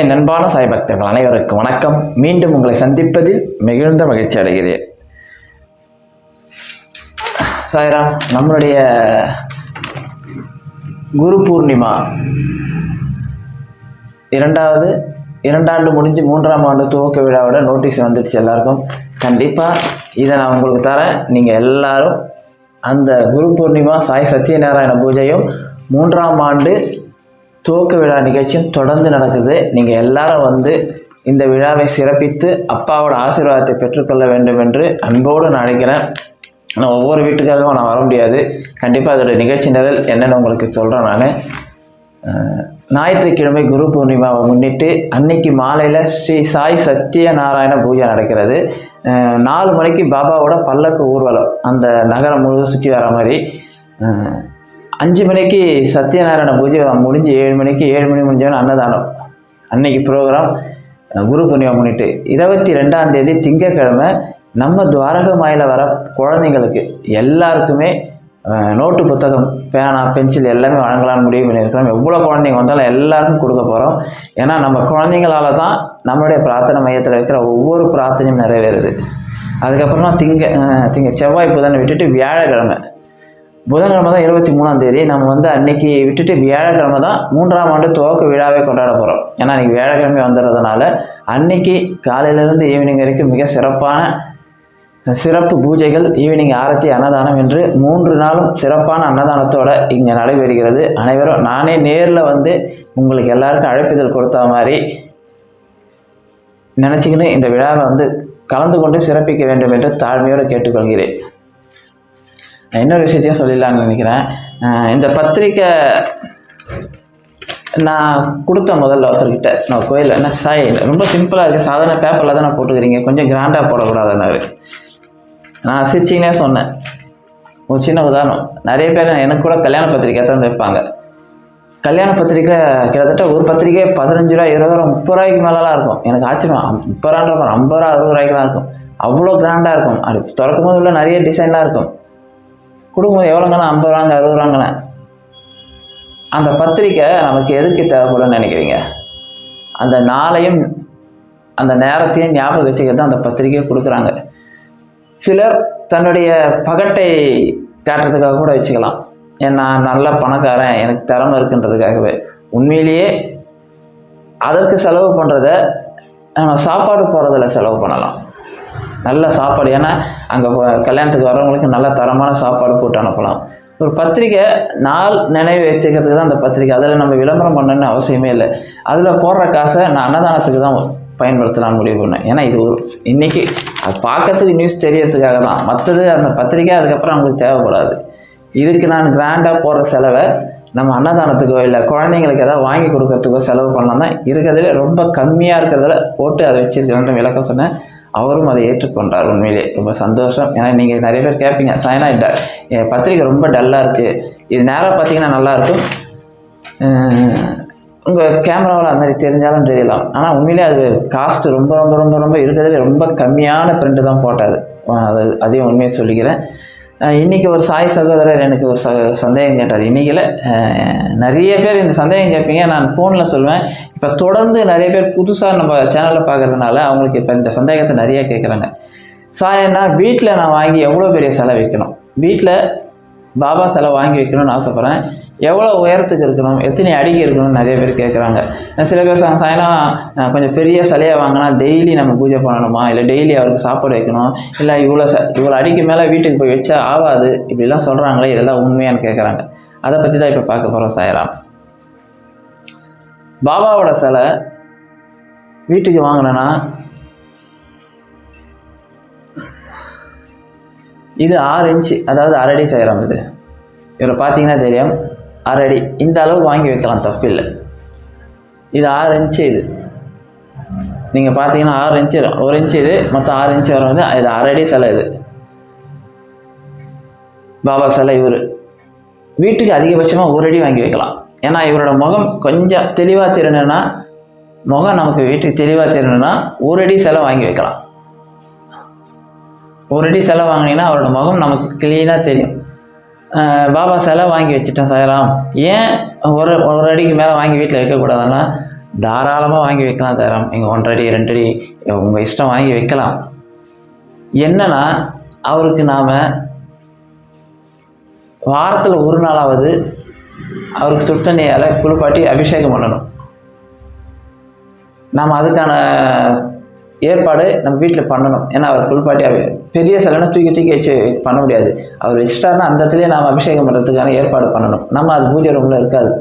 என் அன்பான சாய்பக்தர்கள் அனைவருக்கும் வணக்கம். மீண்டும் உங்களை சந்திப்பதில் மிகுந்த மகிழ்ச்சி அடைகிறேன். சாய்ராம் நம்மளுடைய குரு பூர்ணிமா இரண்டாவது இரண்டாண்டு முடிஞ்சு மூன்றாம் ஆண்டு துவக்க விழாவோட நோட்டீஸ் வந்துடுச்சு எல்லாருக்கும். கண்டிப்பாக இதை நான் உங்களுக்கு தரேன். நீங்கள் எல்லாரும் அந்த குரு பூர்ணிமா சாய் சத்யநாராயண பூஜையும் மூன்றாம் ஆண்டு துவக்க விழா நிகழ்ச்சியும் தொடர்ந்து நடக்குது. நீங்கள் எல்லாரும் வந்து இந்த விழாவை சிறப்பித்து அப்பாவோட ஆசீர்வாதத்தை பெற்றுக்கொள்ள வேண்டும் என்று அன்போடு நான் நினைக்கிறேன் நான் ஒவ்வொரு வீட்டுக்காகவும் நான் வர முடியாது. கண்டிப்பாக அதோடய நிகழ்ச்சி நிரல் என்னென்னு உங்களுக்கு சொல்கிறேன் நான். ஞாயிற்றுக்கிழமை குரு பூர்ணிமாவை முன்னிட்டு அன்னைக்கு மாலையில் ஸ்ரீ சாய் சத்யநாராயண பூஜை நடக்கிறது. நாலு மணிக்கு பாபாவோட பல்லக்கு ஊர்வலம் அந்த நகரம் முழுவதும் சுற்றி வர மாதிரி. அஞ்சு மணிக்கு சத்யநாராயண பூஜை முடிஞ்சு ஏழு மணிக்கு ஏழு மணி முடிஞ்சவன அன்னதானம். அன்னைக்கு ப்ரோக்ராம் குரு புண்ணியம் முன்னிட்டு இருபத்தி ரெண்டாம் தேதி திங்கக்கிழமை நம்ம துவாரகமாயில் வர குழந்தைங்களுக்கு எல்லாருக்குமே நோட்டு புத்தகம் பேனா பென்சில் எல்லாமே வழங்கலாம்னு முடிவு பண்ணியிருக்கிறோம். எவ்வளோ குழந்தைங்க வந்தாலும் எல்லாருக்கும் கொடுக்க போகிறோம் ஏன்னா நம்ம குழந்தைங்களால தான் நம்மளுடைய பிரார்த்தனை மையத்தில் வைக்கிற ஒவ்வொரு பிரார்த்தனையும் நிறைவேறுது. அதுக்கப்புறமா திங்க திங்க செவ்வாய் புதனை விட்டுட்டு வியாழக்கிழமை. புதன்கிழமை தான் இருபத்தி மூணாம் தேதி. நம்ம வந்து அன்னைக்கு விட்டுட்டு வியாழக்கிழமை தான் மூன்றாம் ஆண்டு துவக்க விழாவே கொண்டாட போகிறோம் ஏன்னா அன்றைக்கி வியாழக்கிழமை வந்துடுறதுனால அன்னைக்கு காலையிலேருந்து ஈவினிங் வரைக்கும் மிக சிறப்பான சிறப்பு பூஜைகள் ஈவினிங் ஆரத்தி அன்னதானம் என்று மூன்று நாளும் சிறப்பான அன்னதானத்தோடு இங்கே நடைபெறுகிறது. அனைவரும் நானே நேரில் வந்து உங்களுக்கு எல்லாருக்கும் அழைப்பிதழ் கொடுத்த மாதிரி நினச்சிக்கின்னு இந்த விழாவை வந்து கலந்து கொண்டு சிறப்பிக்க வேண்டும் என்று தாழ்மையோடு கேட்டுக்கொள்கிறேன். இன்னொரு விஷயத்தையும் சொல்லிடலான்னு நினைக்கிறேன். இந்த பத்திரிக்கை நான் கொடுத்த முதல்ல ஒருத்தர்கிட்ட நான் கோயிலில் என்ன சாய் ரொம்ப சிம்பிளாக இருக்குது சாதாரண பேப்பரில் தான் நான் போட்டுக்கிறீங்க கொஞ்சம் கிராண்டாக போடக்கூடாதுன்னாரு. நான் சிரிச்சிங்கன்னே சொன்னேன். ஒரு சின்ன உதாரணம். நிறைய பேர் எனக்கு கூட கல்யாண பத்திரிக்கை தான் வைப்பாங்க. கல்யாண பத்திரிக்கை கிட்டத்தட்ட ஒரு பத்திரிக்கை பதினஞ்சு ரூபா இருபது ரூபா முப்பது ரூபாய்க்கு மேலெலாம் இருக்கும். எனக்கு ஆச்சரியம். முப்பது ரூபா இருக்கும் ஐம்பது ரூபா அறுபது ரூபாய்க்குலாம் இருக்கும். அவ்வளோ கிராண்டாக இருக்கும். அது திறக்கும் போது உள்ள நிறைய டிசைன்லாம் இருக்கும். கொடுக்கும்போது எவ்வளோங்கண்ணா ஐம்பது ரூபாங்க அறுபது ரூபாங்கண்ணா. அந்த பத்திரிக்கை நமக்கு எதுக்கு தேவைப்படும்னு நினைக்கிறீங்க? அந்த நாளையும் அந்த நேரத்தையும் ஞாபகம் வச்சுக்கிறது அந்த பத்திரிக்கையை கொடுக்குறாங்க. சிலர் தன்னுடைய பகட்டை காட்டுறதுக்காக கூட வச்சுக்கலாம். ஏன்னா நான் நல்ல பணக்காரன் எனக்கு திறமை இருக்குன்றதுக்காகவே. உண்மையிலேயே அதற்கு செலவு பண்ணுறத நம்ம சாப்பாடு போகிறதில் செலவு பண்ணலாம். நல்ல சாப்பாடு. ஏன்னா அங்கே கல்யாணத்துக்கு வரவங்களுக்கு நல்ல தரமான சாப்பாடு போட்டு அனுப்பலாம். ஒரு பத்திரிக்கை நாள் நினைவு வச்சுக்கிறதுக்கு தான் அந்த பத்திரிக்கை. அதில் நம்ம விளம்பரம் பண்ணணும்னு அவசியமே இல்லை. அதில் போடுற காசை நான் அன்னதானத்துக்கு தான் பயன்படுத்தலாம்னு முடிவு பண்ணேன். ஏன்னா இது ஒரு இன்றைக்கி அது பார்க்கறதுக்கு நியூஸ் தெரியறதுக்காக தான். மற்றது அந்த பத்திரிக்கை அதுக்கப்புறம் அவங்களுக்கு தேவைப்படாது. இதுக்கு நான் கிராண்டாக போடுற செலவை நம்ம அன்னதானத்துக்கோ இல்லை குழந்தைங்களுக்கு ஏதாவது வாங்கி கொடுக்கறதுக்கோ செலவு பண்ணலாம் தான் இருக்கிறதுல ரொம்ப கம்மியாக இருக்கிறதுல போட்டு அதை வச்சுருக்கிறேன் விளக்கம் சொன்னேன். அவரும் அதை ஏற்றுக்கொண்டார் உண்மையிலே. ரொம்ப சந்தோஷம். ஏன்னா நீங்கள் நிறைய பேர் கேட்பீங்க சாயனா இந்த பத்திரிக்கை ரொம்ப டல்லாக இருக்குது இது நேராக பார்த்தீங்கன்னா நல்லாயிருக்கும் உங்கள் கேமராவில் அது மாதிரி தெரிஞ்சாலும் தெரியலாம். ஆனால் உண்மையிலே அது காஸ்ட்டு ரொம்ப ரொம்ப ரொம்ப ரொம்ப இருக்கிறதுல ரொம்ப கம்மியான பிரிண்ட்டு தான் போட்டாது அது அதையும் உண்மையை சொல்லிக்கிறேன். இன்றைக்கி ஒரு சாய் சகோதரர் எனக்கு ஒரு ச சந்தேகம் கேட்டார். இன்றைக்கில் நிறைய பேர் இந்த சந்தேகம் கேட்பீங்க. நான் ஃபோனில் சொல்லுவேன் இப்போ தொடர்ந்து நிறைய பேர் புதுசாக நம்ம சேனலில் பார்க்கறதுனால அவங்களுக்கு இப்போ இந்த சந்தேகத்தை நிறையா கேட்குறாங்க சாயன்னா வீட்டில் நான் வாங்கி எவ்வளோ பெரிய செலவு வைக்கணும் வீட்டில் பாபா சிலை வாங்கி வைக்கணும்னு ஆசைப்பட்றேன். எவ்வளோ உயரத்துக்கு இருக்கணும்? எத்தனை அடிக்கு இருக்கணும்னு நிறைய பேர் கேட்குறாங்க சில பேர் சொல்றாங்க, சாயனா கொஞ்சம் பெரிய சிலையை வாங்கினா டெய்லி நம்ம பூஜை பண்ணணுமா? இல்லை டெய்லி அவருக்கு சாப்பாடு வைக்கணும்? இல்லை இவ்வளோ ச இவ்வளோ அடிக்கு மேலே வீட்டுக்கு போய் வச்சா ஆகாது இப்படிலாம் சொல்கிறாங்களே இதெல்லாம் உண்மையான்னு கேட்குறாங்க அதை பற்றி தான் இப்போ பார்க்க போகிறோம் சாயராம் பாபாவோட சிலை வீட்டுக்கு வாங்கினேன்னா இது ஆறு இன்ச்சு அதாவது அரடி செய்கிறோம் இது. இவரை பார்த்தீங்கன்னா தெரியும். அரடி இந்த அளவுக்கு வாங்கி வைக்கலாம் தப்பில்லை. இது ஆறு இன்ச்சு இது. நீங்கள் பார்த்தீங்கன்னா ஆறு இன்ச்சு வரும். ஒரு இன்ச்சு இது மொத்தம் ஆறு இன்ச்சு வரும். வந்து இது அரடி சிலை இது. பாபா சிலை இவர். வீட்டுக்கு அதிகபட்சமாக ஒரு அடி வாங்கி வைக்கலாம். ஏன்னா இவரோட முகம் கொஞ்சம் தெளிவாக தெரியணுன்னா முகம் நமக்கு வீட்டுக்கு தெளிவாக தெரியணுன்னா ஒரு அடி சிலை வாங்கி வைக்கலாம். ஒரு அடி சிலை வாங்கினீங்கன்னா அவரோட முகம் நமக்கு க்ளீனாக தெரியும். பாபா சிலை வாங்கி வச்சுட்டேன் சாயராம். ஏன் ஒரு ஒரு அடிக்கு மேலே வாங்கி வீட்டில் வைக்கக்கூடாதுன்னா தாராளமாக வாங்கி வைக்கலாம் சாயராம். நீங்கள் ஒன்றடி ரெண்டடி உங்கள் இஷ்டம் வாங்கி வைக்கலாம். என்னன்னா அவருக்கு நாம் வாரத்தில் ஒரு நாளாவது அவருக்கு சுத்தண்ணியால் குளிப்பாட்டி அபிஷேகம் பண்ணணும். நாம் அதுக்கான ஏற்பாடு நம்ம வீட்டில் பண்ணணும். ஏன்னா அவர் குளிப்பாட்டி பெரிய சிலைனா தூக்கி தூக்கி வச்சு பண்ண முடியாது. அவர் வச்சிட்டாருன்னா அந்த இடத்துலயே நாம் அபிஷேகம் பண்ணுறதுக்கான ஏற்பாடு பண்ணணும். நம்ம அது பூஜை ரூமில் இருக்காது.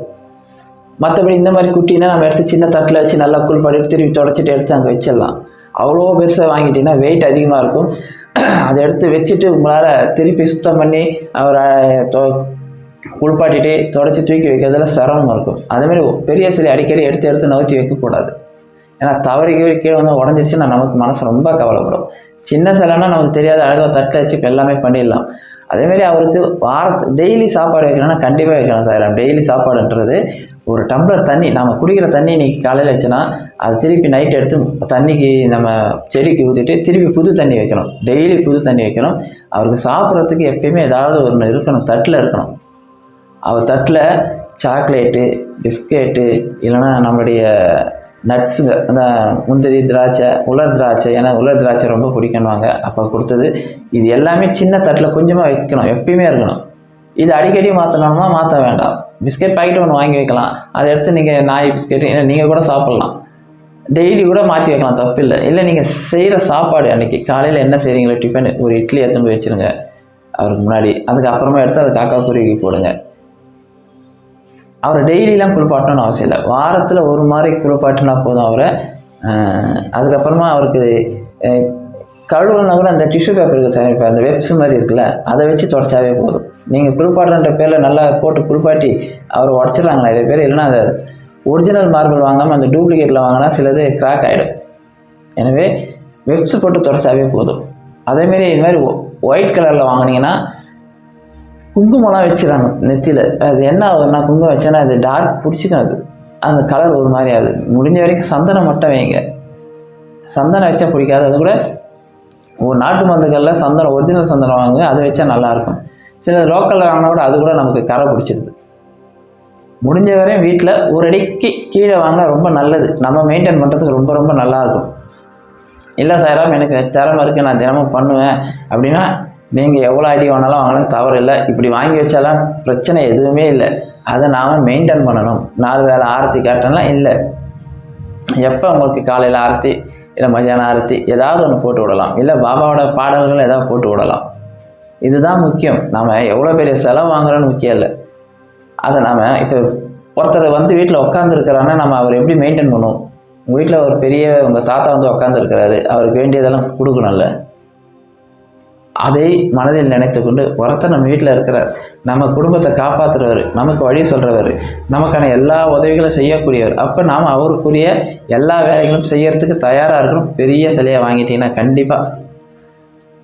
மற்றபடி இந்த மாதிரி குட்டினா நம்ம எடுத்து சின்ன தட்டில் வச்சு நல்லா குளிப்பாட்டி திருப்பி தொடச்சிட்டு எடுத்து அங்கே வச்சிடலாம். அவ்வளோ பெருசாக வாங்கிட்டீங்கன்னா வெயிட் அதிகமாக இருக்கும். அதை எடுத்து வச்சுட்டு உங்களால் திருப்பி சுத்தம் பண்ணி அவரை குளிப்பாட்டிட்டு தொடச்சி தூக்கி வைக்கிறதுல சிரமம் இருக்கும். அதேமாதிரி பெரிய சிலை அடிக்கடி எடுத்து எடுத்து நவுத்தி வைக்கக்கூடாது. ஏன்னா தவறி கீழே கீழே வந்து உடஞ்சிருச்சுன்னா நமக்கு மனசு ரொம்ப கவலைப்படும். சின்ன சிலைனா நமக்கு தெரியாத அழகாக தட்டில் வச்சு இப்போ எல்லாமே பண்ணிடலாம். அதேமாரி அவருக்கு வாரத்து டெய்லி சாப்பாடு வைக்கணும்னா கண்டிப்பாக வைக்கணும் சார். டெய்லி சாப்பாடுன்றது ஒரு டம்ளர் தண்ணி நம்ம குடிக்கிற தண்ணி இன்னைக்கு காலையில் வச்சுன்னா அது திருப்பி நைட் எடுத்து தண்ணிக்கு நம்ம செடிக்கு ஊற்றிட்டு திருப்பி புது தண்ணி வைக்கணும். டெய்லி புது தண்ணி வைக்கணும். அவருக்கு சாப்பிட்றதுக்கு எப்பயுமே ஏதாவது ஒன்று இருக்கணும். தட்டில் இருக்கணும். அவர் தட்டில் சாக்லேட்டு பிஸ்கெட்டு இல்லைன்னா நம்மளுடைய நட்ஸுங்க அந்த முந்திரி திராட்சை உலர் திராட்சை ஏன்னா உலர் திராட்சை ரொம்ப பிடிக்கணுவாங்க அப்போ கொடுத்தது இது எல்லாமே சின்ன தட்டில் கொஞ்சமாக வைக்கணும் எப்பயுமே இருக்கணும். இது அடிக்கடி மாற்றணும்னா மாற்ற வேண்டாம். பிஸ்கெட் பாக்கெட் ஒன்று வாங்கி வைக்கலாம். அதை எடுத்து நீங்கள் நாய் பிஸ்கெட் இல்லை நீங்கள் கூட சாப்பிட்லாம். டெய்லி கூட மாற்றி வைக்கலாம் தப்பு இல்லை. இல்லை நீங்கள் செய்கிற சாப்பாடு அன்றைக்கி காலையில் என்ன செய்கிறீங்களோ டிஃபன் ஒரு இட்லி எடுத்துன்னு போய் வச்சுருங்க. அவருக்கு முன்னாடி அதுக்கப்புறமா எடுத்து அதை காக்கா குருவிக்கு போடுங்க. அவரை டெய்லிலாம் குளிப்பாட்டணும்னு அவசியம் இல்லை. வாரத்தில் ஒரு மாதிரி குளிப்பாட்டினா போதும் அவரை. அதுக்கப்புறமா அவருக்கு கழுவுனா கூட அந்த டிஷ்யூ பேப்பர் இருக்குது சார் இப்போ அந்த வெப்ஸ் மாதிரி இருக்குல்ல அதை வச்சு தொடச்சாவே போதும். நீங்கள் குளிப்பாட்டுன்ற பேரில் நல்லா போட்டு குளிப்பாட்டி அவரை உடச்சிடுறாங்க நிறைய பேர் இல்லைன்னா அந்த ஒரிஜினல் மார்பிள் வாங்காமல் அந்த டூப்ளிகேட்டில் வாங்கினா சிலது கிராக் ஆகிடும் எனவே வெப்ஸ் போட்டு தொடச்சாவே போதும். அதேமாரி இது மாதிரி ஒயிட் கலரில் வாங்குனீங்கன்னா குங்குமம்லாம் வச்சுறாங்க நெத்தியில். அது என்ன ஆகுதுன்னா குங்குமம் வச்சேன்னா அது டார்க் பிடிச்சிக்கும் அது. அந்த கலர் ஒரு மாதிரி ஆகுது. முடிஞ்ச வரைக்கும் சந்தனம் மட்டும் வைங்க. சந்தனம் வச்சா பிடிக்காது. அது கூட ஒரு நாட்டு மருந்துகளில் சந்தனம் ஒரிஜினல் சந்தனம் வாங்குங்க. அதை வச்சா நல்லாயிருக்கும். சில லோக்கலில் வாங்கினா கூட அது கூட நமக்கு கரை பிடிச்சிருது. முடிஞ்ச வரையும் வீட்டில் ஒரு அடிக்கு கீழே வாங்கினா ரொம்ப நல்லது. நம்ம மெயின்டைன் பண்ணுறதுக்கு ரொம்ப ரொம்ப நல்லாயிருக்கும். இல்லை சாராம் எனக்கு திறமை இருக்குது நான் தினமும் பண்ணுவேன். அப்படின்னா நீங்கள் எவ்வளோ அடி வேணாலும் வாங்கலாம் தவறு இல்லை. இப்படி வாங்கி வச்சாலாம் பிரச்சனை எதுவுமே இல்லை. அதை நாம் மெயின்டைன் பண்ணணும். நாலு வேளை ஆரத்தி காட்டலாம் இல்லை. எப்போ உங்களுக்கு காலையில் ஆரத்தி இல்லை மதியானம் ஆரத்தி ஏதாவது ஒன்று போட்டு விடலாம். இல்லை பாபாவோட பாடல்கள் ஏதாவது போட்டு விடலாம். இதுதான் முக்கியம். நம்ம எவ்வளோ பெரிய செலவு வாங்குறோன்னு முக்கியம் இல்லை. அதை நாம் இப்போ ஒருத்தர் வந்து வீட்டில் உட்காந்துருக்கிறான்னா நம்ம அவர் எப்படி மெயின்டைன் பண்ணுவோம்? உங்கள் வீட்டில் ஒரு பெரிய உங்கள் தாத்தா வந்து உட்காந்துருக்கிறாரு அவருக்கு வேண்டியதெல்லாம் கொடுக்கணும்ல. அதை மனதில் நினைத்து கொண்டு ஒருத்தர் நம்ம வீட்டில் இருக்கிறார் நம்ம குடும்பத்தை காப்பாற்றுறவர் நமக்கு வழி சொல்கிறவர் நமக்கான எல்லா உதவிகளும் செய்யக்கூடியவர். அப்போ நாம் அவருக்குரிய எல்லா வேலைகளும் செய்யறதுக்கு தயாராக இருக்கணும். பெரிய சிலையை வாங்கிட்டீங்கன்னா கண்டிப்பாக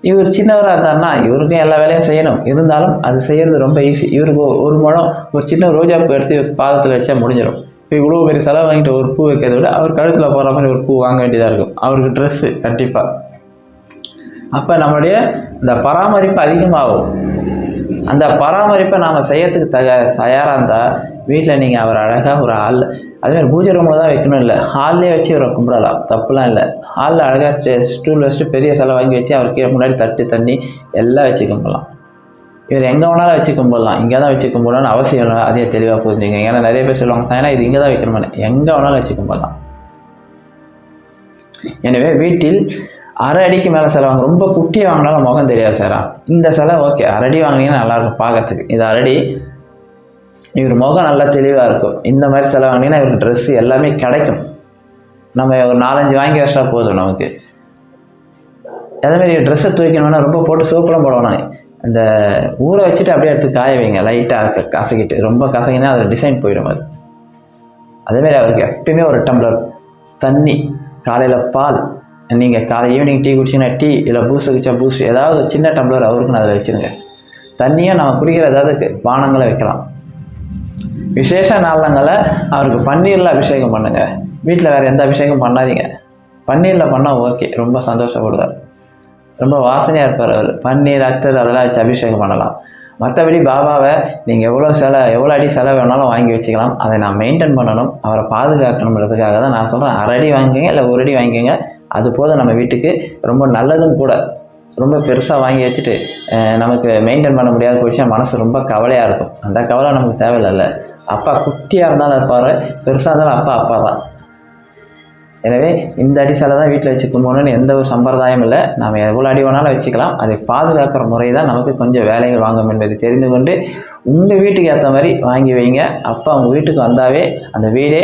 இவர் சின்னவராக இருந்தாருன்னா இவருக்கும் எல்லா வேலையும் செய்யணும். இருந்தாலும் அது செய்கிறது ரொம்ப ஈஸி இவருக்கு ஒரு முழம் ஒரு சின்ன ரோஜா பூ எடுத்து பாதத்தில் வச்சா முடிஞ்சிடும். இப்போ இவ்வளோ பெரிய செலவு வாங்கிட்டு ஒரு பூ வைக்கிறத விட அவர் கழுத்தில் போகிற மாதிரி ஒரு பூ வாங்க வேண்டியதாக இருக்கும். அவருக்கு ட்ரெஸ்ஸு கண்டிப்பாக அப்போ நம்மளுடைய இந்த பராமரிப்பு அதிகமாகும். அந்த பராமரிப்பை நாம் செய்யறதுக்கு தக தயாராக இருந்தால் வீட்டில் நீங்கள் அவர் அழகாக ஒரு ஹாலில் அதேமாதிரி பூஜை ரூமில் தான் வைக்கணும் இல்லை. ஹால்லே வச்சு இவரை கும்பிடலாம். தப்புலாம் இல்லை. ஹாலில் அழகாக ஸ்டூல் வச்சுட்டு பெரிய சிலை வாங்கி வச்சு அவர் கீழே முன்னாடி தட்டு தண்ணி எல்லாம் வச்சு கும்பிடலாம். இவர் எங்கே வேணாலும் வச்சு கும்பிடலாம். இங்கே தான் வச்சு கும்பிடணும்னு அவசியம் இல்லை. அதே தெளிவாக புரிஞ்சுங்க ஏன்னா நிறைய பேர் சொல்லுவாங்க ஏன்னா இது இங்கே தான் வைக்கணுமே எங்கே வேணாலும் வச்சு கும்பிடலாம். எனவே வீட்டில் அரை அடிக்கு மேலே சிலை வாங்க ரொம்ப குட்டியாக வாங்கினாலும் முகம் தெரியாது சார் இந்த சிலை ஓகே அரை அடி வாங்கினீங்கன்னா நல்லாயிருக்கும் பார்க்கறதுக்கு இது அரடி இவர் முகம் நல்லா தெளிவாக இருக்கும். இந்த மாதிரி சிலை வாங்கினீங்கன்னா இவருக்கு ட்ரெஸ்ஸு எல்லாமே கிடைக்கும். நம்ம ஒரு நாலஞ்சு வாங்கி வச்சா போதும் நமக்கு. அதேமாரி ட்ரெஸ்ஸை தூக்கணும்னா ரொம்ப போட்டு சோப்பெல்லாம் போடணும் இந்த ஊற வச்சுட்டு அப்படியே எடுத்து காய வைங்க. லைட்டாக கசக்கிட்டு. ரொம்ப கசங்கினா அது டிசைன் போயிடும் அது. அதேமாரி அவருக்கு எப்பயுமே ஒரு டம்ளர் தண்ணி காலையில் பால் நீங்கள் காலை ஈவினிங் டீ குடிச்சிங்கன்னா டீ இல்லை பூஸ்ட் குடிச்சா பூஸ்ட் ஏதாவது சின்ன டம்ளர் அவருக்குன்னு அதில் வச்சுருங்க தண்ணியும் நம்ம குடிக்கிற ஏதாவது பானங்களை வைக்கலாம். விசேஷ நாளங்களில் அவருக்கு பன்னீரில் அபிஷேகம் பண்ணுங்கள் வீட்டில் வேறு எந்த அபிஷேகம் பண்ணாதீங்க. பன்னீரில் பண்ணால் ஓகே ரொம்ப சந்தோஷப்படுவார். ரொம்ப வாசனையாக இருப்பார் அவர். பன்னீர் அத்தர் அதெல்லாம் வச்சு அபிஷேகம் பண்ணலாம். மற்றபடி பாபாவை நீங்கள் எவ்வளோ செலை எவ்வளோ அடி செலவு வேணாலும் வாங்கி வச்சுக்கலாம். அதை நான் மெயின்டைன் பண்ணணும். அவரை பாதுகாக்கணுன்றதுக்காக தான் நான் சொல்கிறேன் அரை அடி வாங்கிக்கோங்க இல்லை ஒரு அடி வாங்கிக்கோங்க. அது போதும் நம்ம வீட்டுக்கு. ரொம்ப நல்லதும் கூட. ரொம்ப பெருசாக வாங்கி வச்சுட்டு நமக்கு மெயின்டைன் பண்ண முடியாத போயிடுச்சுன்னா மனசு ரொம்ப கவலையாக இருக்கும். அந்த கவலை நமக்கு தேவையில்லைல்ல. அப்பா குட்டியாக இருந்தாலும் இருப்பார். பெருசாக இருந்தாலும் அப்பா அப்பா தான். எனவே இந்த அடிசலை தான் வீட்டில் வச்சு கும்பிடணும்னு எந்த ஒரு சம்பிரதாயம் இல்லை. நாம் எவ்வளோ அடி வேணாலும் வச்சுக்கலாம். அதை பாதுகாக்கிற முறை தான் நமக்கு கொஞ்சம் வேலைகள் வாங்கும் என்பதை தெரிந்து கொண்டு உங்கள் வீட்டுக்கு ஏற்ற மாதிரி வாங்கி வைங்க. அப்பா உங்கள் வீட்டுக்கு வந்தாவே அந்த வீடே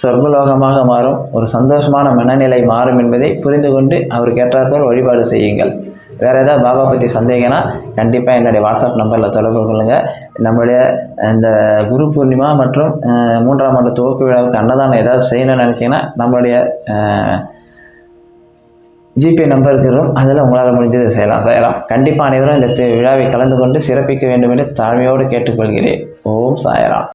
சொர்க்கலோகமாக மாறும். ஒரு சந்தோஷமான மனநிலை மாறும் என்பதை புரிந்து கொண்டு அவருக்கு ஏற்றாற்போல் வழிபாடு செய்யுங்கள். வேறு ஏதாவது பாபா பற்றி சந்தேகம்னா கண்டிப்பாக என்னுடைய வாட்ஸ்அப் நம்பரில் தொடர்பு கொள்ளுங்கள் நம்மளுடைய இந்த குரு பூர்ணிமா மற்றும் மூன்றாம் ஆண்டு துவக்க விழாவுக்கு அன்னதானம் ஏதாவது செய்யணும்னு நினச்சிங்கன்னா நம்மளுடைய ஜிபே நம்பர் இருக்கிறோம் அதில் உங்களால் முடிஞ்சதை செய்யலாம். செய்யலாம். கண்டிப்பாக அனைவரும் இந்த விழாவை கலந்து கொண்டு சிறப்பிக்க வேண்டும் என்று தாழ்மையோடு கேட்டுக்கொள்கிறேன். ஓம் சாயராம்.